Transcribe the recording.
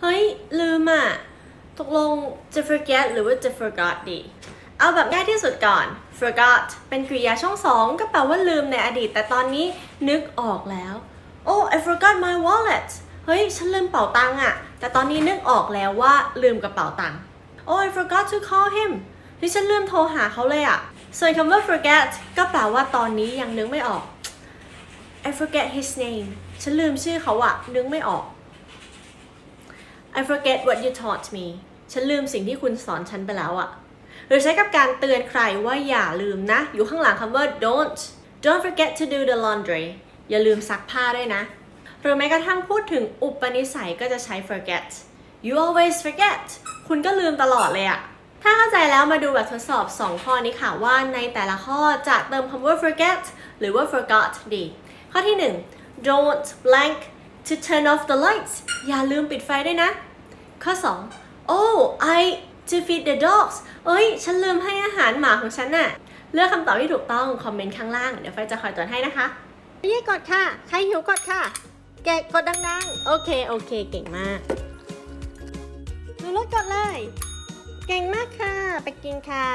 เฮ้ย ลืมอะ ตกลงจะ forget หรือว่าจะ forgot ดี เอาแบบง่ายที่สุดก่อน forgot เป็นกริยาช่องสองก็แปลว่าลืมในอดีต แต่ตอนนี้นึกออกแล้ว oh I forgot my wallet เฮ้ย ฉันลืมเป๋าตังค์อะแต่ตอนนี้นึกออกแล้วว่าลืมกระเป๋าตังค์ oh I forgot to call him เฮ้ยฉันลืมโทรหาเขาเลยอะส่วนคำว่า forget ก็แปลว่าตอนนี้ยังนึกไม่ออก I forget his name ฉันลืมชื่อเขาอะนึกไม่ออก I forget what you taught me ฉันลืมสิ่งที่คุณสอนฉันไปแล้วอะหรือใช้กับการเตือนใครว่าอย่าลืมนะ อยู่ข้างหลังคำว่า don't don't forget to do the laundry อย่าลืมซักผ้าด้วยนะ หรือแม้กระทั่งพูดถึงอุปนิสัยก็จะใช้ forget you always forget คุณก็ลืมตลอดเลยอะถ้าเข้าใจแล้วมาดูแบบทดสอบ 2 ข้อนี้ค่ะว่าในแต่ละข้อจะเติมคำว่า forget หรือว่า forgot ดี ข้อที่ 1 don't blank to turn off the lights อย่าลืมปิดไฟด้วยนะ ข้อ 2 oh I to feed the dogs เอ้ย ฉันลืมให้อาหารหมาของฉันน่ะ เลือกคำตอบที่ถูกต้อง คอมเมนต์ข้างล่าง เดี๋ยวไฟจะคอยตรวจให้นะคะพี่กดค่ะ ใครหิวกดค่ะ แกะกดดังๆ โอเค โอเค เก่งมากดูรถกดเลย เก่งมากค่ะ ไปกินค่ะ